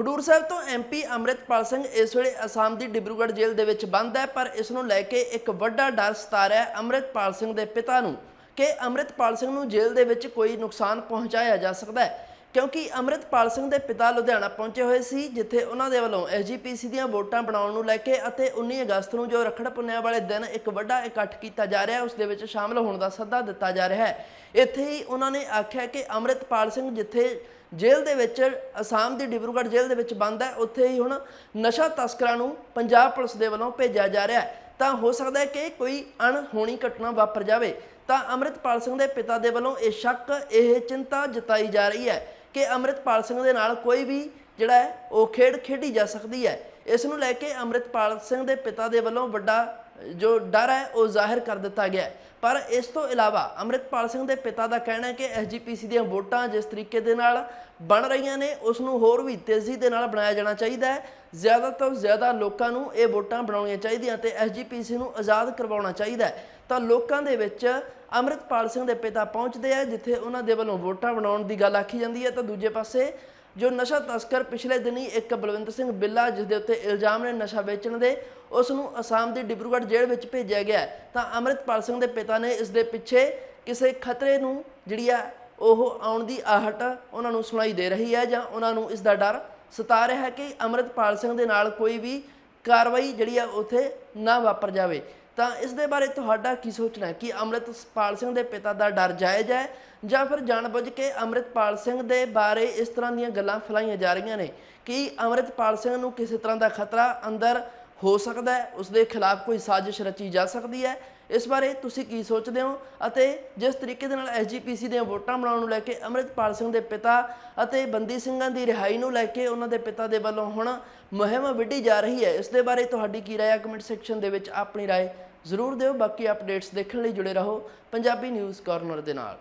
ਖਡੂਰ ਸਾਹਿਬ ਤੋਂ ਐਮਪੀ ਅੰਮ੍ਰਿਤਪਾਲ ਸਿੰਘ ਇਸ ਵੇਲੇ ਅਸਾਮ ਦੀ ਡਿਬਰੂਗੜ੍ਹ ਜੇਲ੍ਹ ਦੇ ਵਿੱਚ ਬੰਦ ਹੈ, ਪਰ ਇਸ ਨੂੰ ਲੈ ਕੇ ਇੱਕ ਵੱਡਾ ਡਰ ਸਤਾ ਰਿਹਾ ਹੈ ਅੰਮ੍ਰਿਤਪਾਲ ਸਿੰਘ ਦੇ ਪਿਤਾ ਨੂੰ ਕਿ ਅੰਮ੍ਰਿਤਪਾਲ ਸਿੰਘ ਨੂੰ ਜੇਲ੍ਹ ਦੇ ਵਿੱਚ ਕੋਈ ਨੁਕਸਾਨ ਪਹੁੰਚਾਇਆ ਜਾ ਸਕਦਾ ਹੈ। ਕਿਉਂਕਿ ਅੰਮ੍ਰਿਤਪਾਲ ਸਿੰਘ ਦੇ ਪਿਤਾ ਲੁਧਿਆਣਾ ਪਹੁੰਚੇ ਹੋਏ ਸੀ, ਜਿੱਥੇ ਉਹਨਾਂ ਦੇ ਵੱਲੋਂ ਐਸਜੀਪੀਸੀ ਦੀਆਂ ਵੋਟਾਂ ਬਣਾਉਣ ਨੂੰ ਲੈ ਕੇ ਅਤੇ 19 ਅਗਸਤ ਨੂੰ ਜੋ ਰਖੜ ਪੁੰਨਿਆ ਵਾਲੇ ਦਿਨ ਇੱਕ ਵੱਡਾ ਇਕੱਠ ਕੀਤਾ ਜਾ ਰਿਹਾ, ਉਸ ਦੇ ਵਿੱਚ ਸ਼ਾਮਲ ਹੋਣ ਦਾ ਸੱਦਾ ਦਿੱਤਾ ਜਾ ਰਿਹਾ ਹੈ। ਇੱਥੇ ਹੀ ਉਹਨਾਂ ਨੇ ਆਖਿਆ ਕਿ ਅੰਮ੍ਰਿਤਪਾਲ ਸਿੰਘ ਜਿੱਥੇ ਜੇਲ੍ਹ ਦੇ ਵਿੱਚ, ਅਸਾਮ ਦੀ ਡਿਬਰੂਗੜ੍ਹ ਜੇਲ੍ਹ ਦੇ ਵਿੱਚ ਬੰਦ ਹੈ, ਉੱਥੇ ਹੀ ਹੁਣ ਨਸ਼ਾ ਤਸਕਰਾਂ ਨੂੰ ਪੰਜਾਬ ਪੁਲਿਸ ਦੇ ਵੱਲੋਂ ਭੇਜਿਆ ਜਾ ਰਿਹਾ ਹੈ। ਤਾਂ ਹੋ ਸਕਦਾ ਹੈ ਕਿ ਕੋਈ ਅਣਹੋਣੀ ਘਟਨਾ ਵਾਪਰ ਜਾਵੇ। ਤਾਂ ਅੰਮ੍ਰਿਤਪਾਲ ਸਿੰਘ ਦੇ ਪਿਤਾ ਦੇ ਵੱਲੋਂ ਇਹ ਸ਼ੱਕ, ਇਹ ਚਿੰਤਾ ਜਤਾਈ ਜਾ ਰਹੀ ਹੈ ਕਿ ਅੰਮ੍ਰਿਤਪਾਲ ਸਿੰਘ ਦੇ ਨਾਲ ਕੋਈ ਵੀ ਜਿਹੜਾ ਹੈ, ਉਹ ਖੇਡ ਖੇਡੀ ਜਾ ਸਕਦੀ ਹੈ। ਇਸ ਨੂੰ ਲੈ ਕੇ ਅੰਮ੍ਰਿਤਪਾਲ ਸਿੰਘ ਦੇ ਪਿਤਾ ਦੇ ਵੱਲੋਂ ਵੱਡਾ ਜੋ ਡਰ ਹੈ, ਉਹ ਜ਼ਾਹਿਰ ਕਰ ਦਿੱਤਾ ਗਿਆ ਹੈ। ਪਰ ਇਸ ਤੋਂ ਇਲਾਵਾ ਅੰਮ੍ਰਿਤਪਾਲ ਸਿੰਘ ਦੇ ਪਿਤਾ ਦਾ ਕਹਿਣਾ ਹੈ ਕਿ ਐਸਜੀਪੀਸੀ ਦੀਆਂ ਵੋਟਾਂ ਜਿਸ ਤਰੀਕੇ ਦੇ ਨਾਲ ਬਣ ਰਹੀਆਂ ਨੇ, ਉਸ ਨੂੰ ਹੋਰ ਵੀ ਤੇਜ਼ੀ ਦੇ ਨਾਲ ਬਣਾਇਆ ਜਾਣਾ ਚਾਹੀਦਾ ਹੈ। ਜ਼ਿਆਦਾ ਤੋਂ ਜ਼ਿਆਦਾ ਲੋਕਾਂ ਨੂੰ ਇਹ ਵੋਟਾਂ ਬਣਾਉਣੀਆਂ ਚਾਹੀਦੀਆਂ ਤੇ ਐਸਜੀਪੀਸੀ ਨੂੰ ਆਜ਼ਾਦ ਕਰਵਾਉਣਾ ਚਾਹੀਦਾ ਹੈ। ਤਾਂ ਲੋਕਾਂ ਦੇ ਵਿੱਚ ਅੰਮ੍ਰਿਤਪਾਲ ਸਿੰਘ ਦੇ ਪਿਤਾ ਪਹੁੰਚਦੇ ਆ, ਜਿੱਥੇ ਉਹਨਾਂ ਦੇ ਵੱਲੋਂ ਵੋਟਾਂ ਬਣਾਉਣ ਦੀ ਗੱਲ ਆਖੀ ਜਾਂਦੀ ਹੈ। ਤਾਂ ਦੂਜੇ ਪਾਸੇ ਜੋ ਨਸ਼ਾ ਤਸਕਰ ਪਿਛਲੇ ਦਿਨੀ ਇੱਕ ਬਲਵਿੰਦਰ ਸਿੰਘ ਬਿੱਲਾ ਜਿਸ ਦੇ ਉੱਤੇ ਇਲਜ਼ਾਮ ਨੇ ਨਸ਼ਾ ਵੇਚਣ ਦੇ ਉਸ ਨੂੰ ਅਸਾਮ ਦੀ ਡਿਬਰੂਗੜ੍ਹ ਜੇਲ੍ਹ ਵਿੱਚ ਭੇਜਿਆ ਗਿਆ ਤਾਂ ਅੰਮ੍ਰਿਤਪਾਲ ਸਿੰਘ ਦੇ ਪਿਤਾ ਨੇ ਇਸ ਦੇ ਪਿੱਛੇ ਕਿਸੇ ਖਤਰੇ ਨੂੰ ਜਿਹੜੀ ਆ, ਉਹ ਆਉਣ ਦੀ ਆਹਟ ਉਹਨਾਂ ਨੂੰ ਸੁਣਾਈ ਦੇ ਰਹੀ ਹੈ ਜਾਂ ਉਹਨਾਂ ਨੂੰ ਇਸ ਦਾ ਡਰ ਸਤਾ ਰਿਹਾ ਹੈ ਕਿ ਅੰਮ੍ਰਿਤਪਾਲ ਸਿੰਘ ਦੇ ਨਾਲ ਕੋਈ ਵੀ ਕਾਰਵਾਈ ਜਿਹੜੀ ਆ, ਉਥੇ ਨਾ ਵਾਪਰ ਜਾਵੇ। ਤਾਂ ਇਸ ਦੇ ਬਾਰੇ ਤੁਹਾਡਾ ਕੀ ਸੋਚਣਾ ਹੈ? ਕਿ ਅੰਮ੍ਰਿਤਪਾਲ ਸਿੰਘ ਦੇ ਪਿਤਾ ਦਾ ਡਰ ਜਾਇਜ਼ ਹੈ? ਜਾਂ ਫਿਰ ਜਾਣਬੁੱਝ ਕੇ ਅੰਮ੍ਰਿਤਪਾਲ ਸਿੰਘ ਦੇ ਬਾਰੇ ਇਸ ਤਰ੍ਹਾਂ ਦੀਆਂ ਗੱਲਾਂ ਫੈਲਾਈਆਂ ਜਾ ਰਹੀਆਂ ਨੇ ਕਿ ਅੰਮ੍ਰਿਤਪਾਲ ਸਿੰਘ ਨੂੰ ਕਿਸੇ ਤਰ੍ਹਾਂ ਦਾ ਖਤਰਾ ਅੰਦਰ ਹੋ ਸਕਦਾ ਹੈ? ਉਸ ਦੇ ਖਿਲਾਫ ਕੋਈ ਸਾਜ਼ਿਸ਼ ਰਚੀ ਜਾ ਸਕਦੀ ਹੈ? ਇਸ ਬਾਰੇ ਤੁਸੀਂ ਕੀ ਸੋਚਦੇ ਹੋ? ਅਤੇ ਜਿਸ ਤਰੀਕੇ ਦੇ ਨਾਲ ਐਸਜੀਪੀਸੀ ਦੀਆਂ ਵੋਟਾਂ ਬਣਾਉਣ ਨੂੰ ਲੈ ਕੇ ਅੰਮ੍ਰਿਤਪਾਲ ਸਿੰਘ ਦੇ ਪਿਤਾ ਅਤੇ ਬੰਦੀ ਸਿੰਘਾਂ ਦੀ ਰਿਹਾਈ ਨੂੰ ਲੈ ਕੇ ਉਹਨਾਂ ਦੇ ਪਿਤਾ ਦੇ ਵੱਲੋਂ ਹੁਣ ਮੁਹਿੰਮ ਵਿੱਢੀ ਜਾ ਰਹੀ ਹੈ, ਇਸ ਦੇ ਬਾਰੇ ਤੁਹਾਡੀ ਕੀ ਰਾਏ ਹੈ? ਕਮੈਂਟ ਸੈਕਸ਼ਨ ਦੇ ਵਿੱਚ ਆਪਣੀ ਰਾਏ ਜ਼ਰੂਰ ਦਿਓ। ਬਾਕੀ ਅਪਡੇਟਸ ਦੇਖਣ ਲਈ ਜੁੜੇ ਰਹੋ ਪੰਜਾਬੀ ਨਿਊਜ਼ ਕਾਰਨਰ ਦੇ ਨਾਲ।